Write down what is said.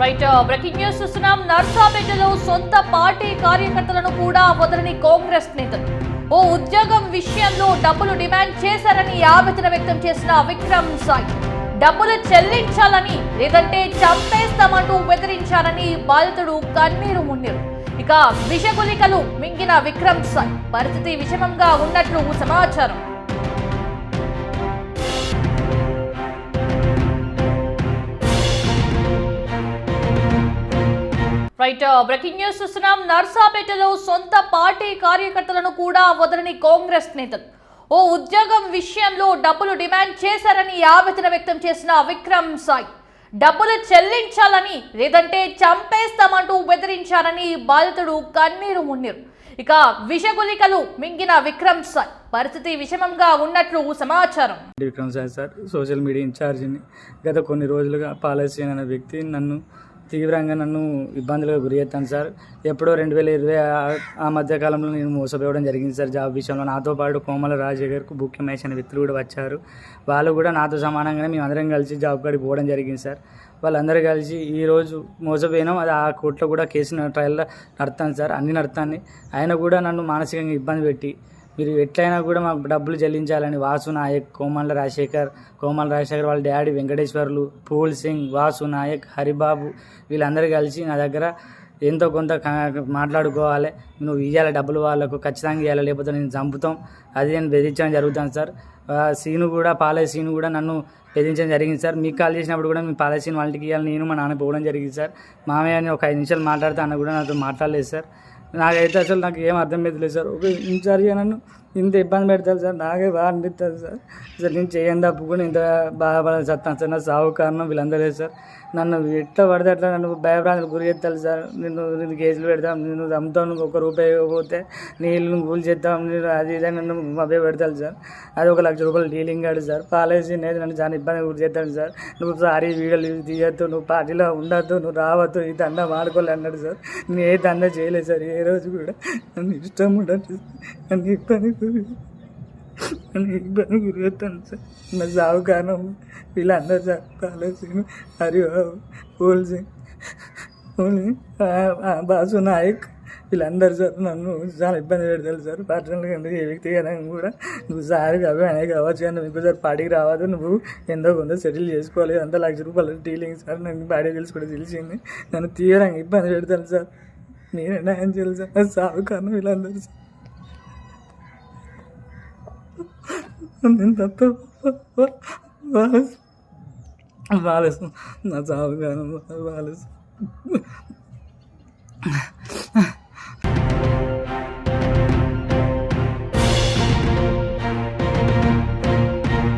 Right breaking news చూస్తున్నాం. నర్సాపేటలో సొంత party కార్యకర్తలను కూడా వదలని కాంగ్రెస్ నేతలు. ఓ ఉద్యోగం విషయంలో డబ్బులు డిమాండ్ చేశారని ఆవేదన వ్యక్తం చేసిన విక్రమ్ సాయి. డబ్బులు చెల్లించాలని లేదంటే చంపేస్తామంటూ బెదిరించారని బాధితుడు కన్నీరు మున్నీరు. ఇక విషగులికలు మింగిన విక్రమ్ సాయి. పరిస్థితి విషమంగా ఉన్నట్లు సమాచారం. రైట్ బ్రేకింగ్ న్యూస్ చూస్తున్నాం. నర్సాపేటలో సొంత పార్టీ కార్యకర్తలను కూడా వదలని కాంగ్రెస్ నేతలు. ఓ ఉద్యోగం విషయంలో డబ్బులు డిమాండ్ చేశారని ఆవేదన వ్యక్తం చేసిన విక్రమ్ సాయి. డబ్బులు చెల్లించాలని లేదంటే చంపేస్తామంటూ బెదిరించారని బాధితుడు కన్నీరు మున్నీరు. ఇక విషగులికలు మింగిన విక్రమ్ సాయి. పరిస్థితి విషమంగా ఉన్నట్లు సమాచారం. Vikram sir sir social media ఇన్ఛార్జిని గత కొన్ని రోజులుగా పాలసీ అనే వ్యక్తి నన్ను తీవ్రంగా నన్ను ఇబ్బందులకు గురి చేస్తాను సార్. ఎప్పుడో రెండు వేల ఇరవై ఆ- మధ్యకాలంలో నేను మోసపోవడం జరిగింది సార్ జాబ్ విషయంలో. నాతో పాటు కోమల రాజశేఖర్కు బుక్ మహేష్ అనే వ్యక్తులు కూడా వచ్చారు. వాళ్ళు కూడా నాతో సమానంగానే మేము అందరం కలిసి జాబ్ కాడికి పోవడం జరిగింది సార్. వాళ్ళందరూ కలిసి ఈరోజు మోసపోయినాం. అది ఆ కోర్టులో కూడా కేసు ట్రయల్లో నడతాను సార్. అన్ని నడతాను ఆయన కూడా నన్ను మానసికంగా ఇబ్బంది పెట్టి మీరు ఎట్లయినా కూడా మాకు డబ్బులు చెల్లించాలని వాసు నాయక్ కోమల రాజశేఖర్ కోమల రాజశేఖర్ వాళ్ళ డాడీ వెంకటేశ్వర్లు పూల్ సింగ్ వాసు నాయక్ హరిబాబు వీళ్ళందరూ కలిసి నా దగ్గర ఎంతో కొంత మాట్లాడుకోవాలి. నువ్వు ఇవ్వాలి డబ్బులు వాళ్ళకు ఖచ్చితంగా ఇవ్వాలి లేకపోతే నేను చంపుతాం. అది నేను బెదిరించడం జరుగుతాను సార్. సీను కూడా పాలే సీను కూడా నన్ను బెదిరించడం జరిగింది సార్. మీకు కాల్ చేసినప్పుడు కూడా మీ పాలే సీన్ వాళ్ళకి ఇవ్వాలి నేను మా నాన్న పోవడం జరిగింది సార్. మామయ్య అని ఒక ఐదు నిమిషాలు మాట్లాడితే అన్న కూడా నాతో మాట్లాడలేదు సార్. నాకైతే అసలు నాకు ఏం అర్థం లేదు సార్. ఒక ఇన్ఛార్జ్గా నన్ను ఇంత ఇబ్బంది పెడతారు సార్. నాకే బాగా అనిపిస్తుంది సార్. సార్ నేను చేయని తప్పు కూడా ఇంత బాధపడాలి సత్తాను సార్. నా సాగు కారణం వీళ్ళందరూ సార్. నన్ను ఎట్లా పడితే అట్లా నన్ను భయభ్రాంతులు గురి చేస్తాను సార్. నేను నేను కేసులు పెడతాం నేను అమ్ముతాను ఒక రూపాయి ఇవ్వకపోతే నీళ్ళు కూలి చేద్దాం నేను అది ఇది అని నన్ను మభ్య పెడతాను సార్. అది ఒక లక్ష రూపాయలు డీలింగ్ కాదు సార్. పాలసీ అనేది నన్ను చాలా ఇబ్బంది గురి చేస్తాను సార్. నువ్వు సారీ వీడియోలు తీయొద్దు నువ్వు పార్టీలో ఉండొద్దు నువ్వు రావద్దు ఈ దండ వాడుకోలే అన్నాడు సార్. నేను ఏ దండ చేయలేదు సార్. ఏ రోజు కూడా నన్ను ఇష్టం ఉండదు నన్ను ఇబ్బంది గురి ఇబ్బంది గురి అవుతాను సార్ నా సాగు కారణం వీళ్ళందరూ సార్ పాలసీను హరిబాబు పూల్ సింగ్ బాసు నాయక్ వీళ్ళందరూ సార్ నన్ను చాలా ఇబ్బంది పెడతారు సార్ పర్సనల్గా ఎందుకు ఏ వ్యక్తిగతంగా కూడా నువ్వు సార్ కావు అనే కావచ్చు కానీ నువ్వు సార్ పార్టీకి రావద్దు నువ్వు ఎంతో కొంత సెటిల్ చేసుకోవాలి అంత లక్ష రూపాయలు డీలింగ్ సార్ నాకు బాడీ తెలిసి కూడా తెలిసింది నన్ను తీవ్రంగా ఇబ్బంది పెడతాను సార్. నేనే న్యాయం చేయాలి సార్. నా సాగు కారణం వీళ్ళందరూ సార్. నేను తప్ప వాళ్ళ వాళ్ళ నా సాగు కారణం వాళ్ళ